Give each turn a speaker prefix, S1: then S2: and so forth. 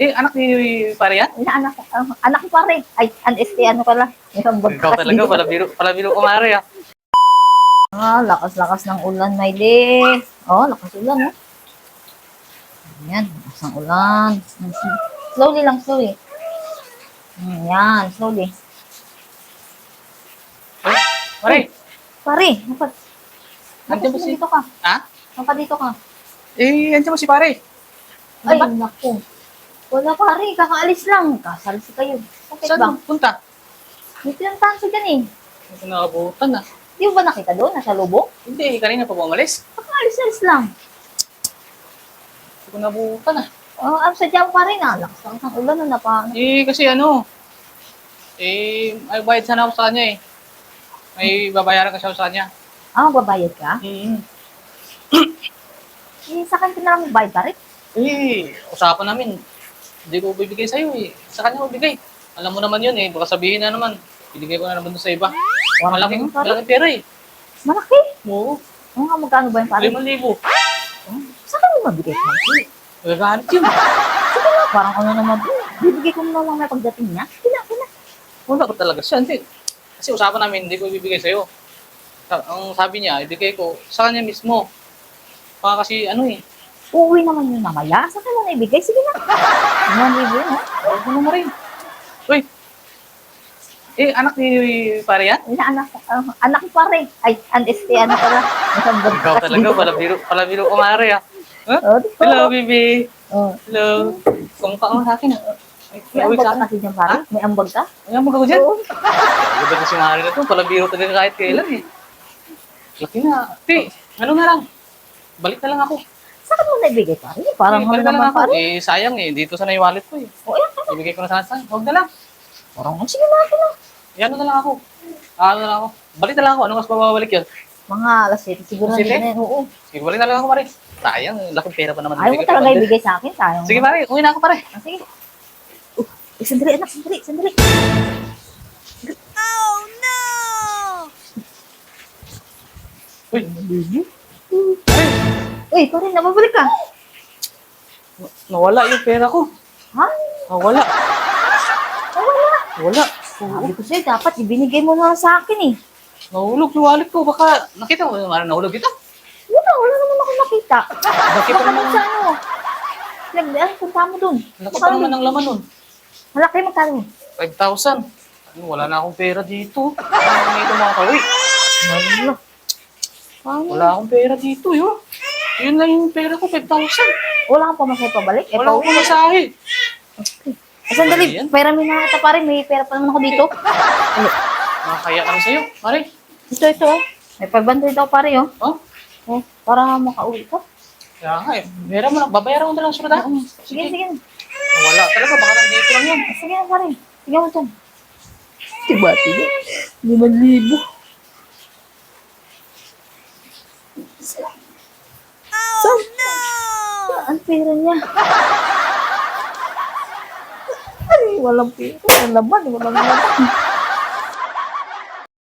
S1: Eh, anak ni pare yan?
S2: Ina, anak, ah, anak ko pare. Ay, an este, ano pala.
S1: Ikaw talaga, pala biro, pala biro ko mare ah.
S2: Ah, lakas-lakas ng ulan, my day. Oh, lakas ulan, oh. Yan, lakas ng ulan. Slowly lang, slowly. Hmm, yan, slowly.
S1: Eh, pare,
S2: Pare, dapat.
S1: Nandiyan ba
S2: Dapat
S1: si-
S2: dito ka.
S1: ha?
S2: Dapat dito ka.
S1: Eh, andyan mo si pare.
S2: Ay,
S1: ba?
S2: naku. Wala pare, kakaalis lang. Kasalsi kayo. Bakit ba?
S1: Saan punta?
S2: May pinuntahan siya dyan eh.
S1: Hindi nakabutan ah.
S2: Di mo ba nakita doon? Nasa lubong?
S1: Hindi, kanina pa ba umalis?
S2: Kakaalis-alis lang.
S1: Hindi ko nabutan ah.
S2: Oh, ang sadya mo pare na. Lakas lang ng ulan na pa.
S1: Eh, kasi ano, eh, ay bayad sana ako sa kanya eh. May babayaran kasi ako sa kanya.
S2: Ah, babayad ka?
S1: Mm.
S2: Eh, sa akin ka na lang bayad pare.
S1: Eh, usapan namin. Hindi ko bibigay sa'yo eh. Sa kanya ko bigay. Alam mo naman yun eh. Baka sabihin na naman. Binigay ko na naman doon sa iba. Malaking,
S2: Pare,
S1: malaking pera eh.
S2: Malaki.
S1: Oo.
S2: Oo nga, magkano ba yung pare?
S1: Limang libo.
S2: Sa akin mo mabigay ka?
S1: Gagalit yun.
S2: Sige na, parang ano naman. Bibigay ko na lang may pagdating niya. Sige na, sige na.
S1: Wala ko talaga siya. Hindi. Kasi usapan namin, hindi ko ibibigay sa'yo. Sa- Ang sabi niya, ibigay ko sa kanya mismo. Baka kasi ano eh.
S2: Uuwi naman yun mamaya. Sa mo na ibigay. Sige na. Ano libo yun, ha?
S1: Huwag mo naman rin. Uy. Eh, anak ni pare yan?
S2: Ina, anak, ah, anak ko pare. Ay, an este, ano pala. May
S1: Ikaw talaga,
S2: dito.
S1: pala biro, pala biro ko mare ah. Huh?
S2: Oh?
S1: Hello, baby.
S2: Oh.
S1: Hello. Kung ka sa akin ah. Ay,
S2: May ambag ka kasi dyan, pare. May ambag ka?
S1: Ay, mag ako dyan.
S2: Oo.
S1: Ganda ko si Mari na to. Pala biro talaga kahit kailan eh. Laki na. Ti, ano na lang. Balik na lang ako.
S2: Sa akin mo na ibigay, pare. Parang
S1: Eh,
S2: ano
S1: na lang
S2: naman,
S1: ako.
S2: pare.
S1: Eh, sayang eh. Dito sana yung wallet ko eh.
S2: O, yan.
S1: Ibigay ko na sana saan. Huwag na lang.
S2: Parang, oh, sige na, sige na.
S1: Eh, ano na lang ako. Ah, Ano na lang ako. Balik na lang ako. Ano mas babalik yun?
S2: Mga alas 7, siguro
S1: Alas
S2: na
S1: 7?
S2: yun. Oo.
S1: Sige, balik na lang ako pare. Sayang. Laking pera pa naman.
S2: Ayaw mo
S1: ibigay ko.
S2: talaga ibigay sa akin. Sayang.
S1: Sige pare, uwi na ako pare.
S2: Ah, sige. Uh, eh, sandali, anak. Sandali, sandali.
S1: Uy,
S2: Uy, pare, nababalik ka.
S1: nawala yung pera ko.
S2: Ha?
S1: Nawala.
S2: Nawala.
S1: Wala.
S2: Sabi ko sa'yo, dapat ibinigay mo na sa akin eh.
S1: Nahulog yung wallet ko. Baka nakita mo, ano, nahulog ito?
S2: Wala, wala naman ako nakita.
S1: Laki pa
S2: Baka
S1: naman.
S2: dun sa ano. Nag, ano, punta mo dun.
S1: Laki pa naman ng laman nun.
S2: Malaki, magkano?
S1: 5,000. Ano, wala na akong pera dito. Ano dito mga kawi?
S2: Wala. Paano?
S1: Wala akong pera dito, yun. Yun lang yung pera ko, 5,000.
S2: Wala kang pamasahe pabalik? Eh,
S1: Wala akong
S2: pauwi.
S1: masahe.
S2: Eh, sandali,
S1: Ano yan?
S2: pera mo na kita pare. May pera pa naman ako dito. Ano?
S1: Nakakaya kami sa'yo. Mare,
S2: Ito, ito. oh. May 500 ako pare, oh.
S1: oh,
S2: Oh, para makauwi ka.
S1: kaya nga eh. Pera mo lang, babayaran ko na lang sulat ha.
S2: Oo. Sige, sige.
S1: Wala talaga, baka nandito lang yan.
S2: Sige na pare. Sige mo dyan. Diba, sige. Limang libo. Ang pera niya. Ay, walang.